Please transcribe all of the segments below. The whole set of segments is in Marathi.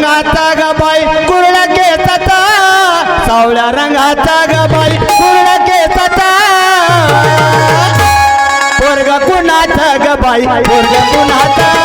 रंगाचा गबाई कुरडा केसाचा. सावळ्या रंगाचा गबाई कुरडा केसाचा. पोरग कुणाचा गबाई पोरग कुणाचा?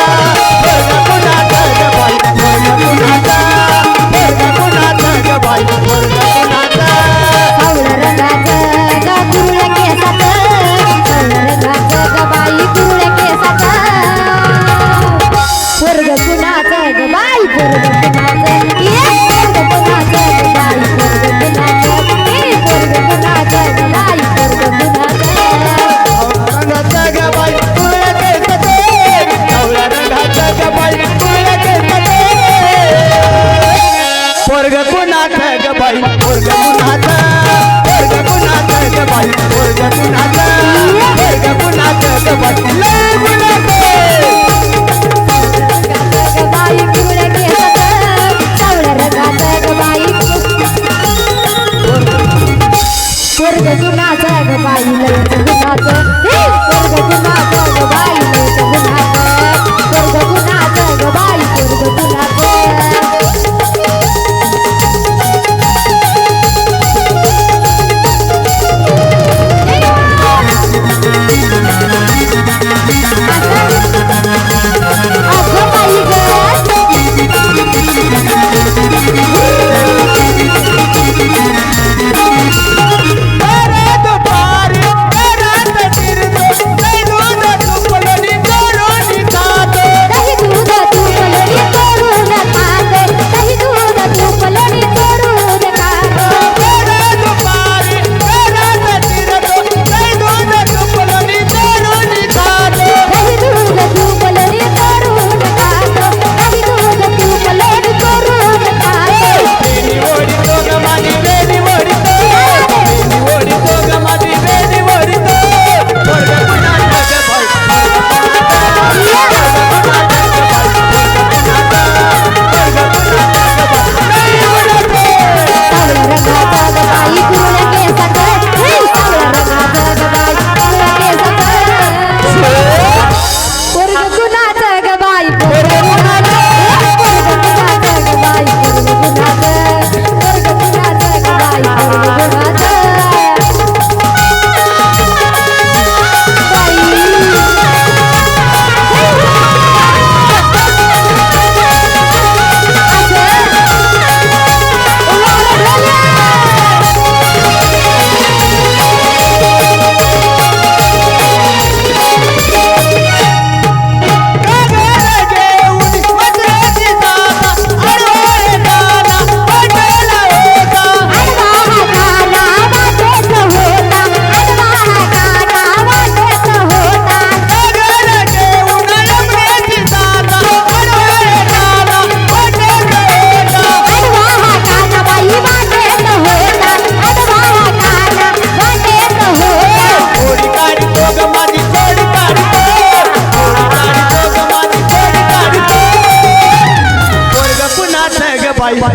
बाई.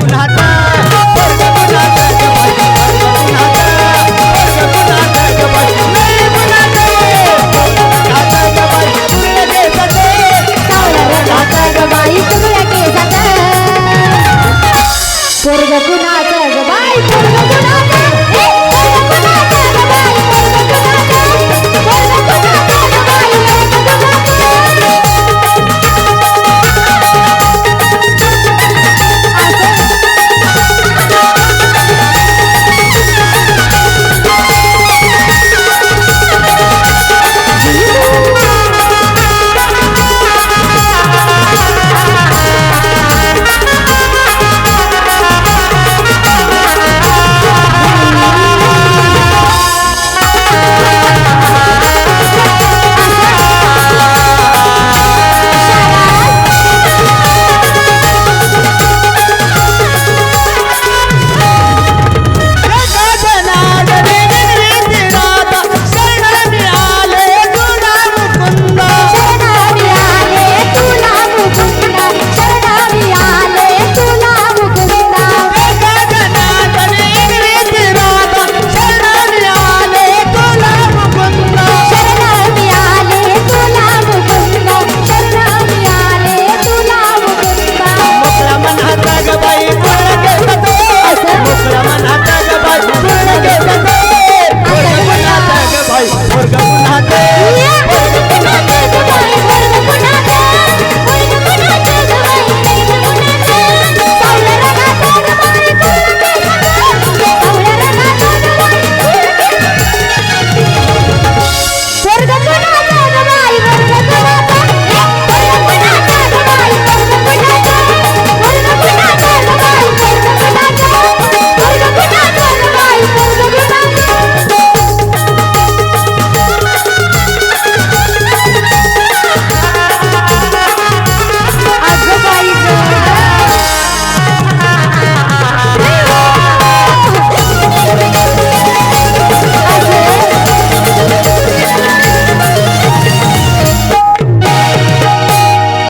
गुन्हा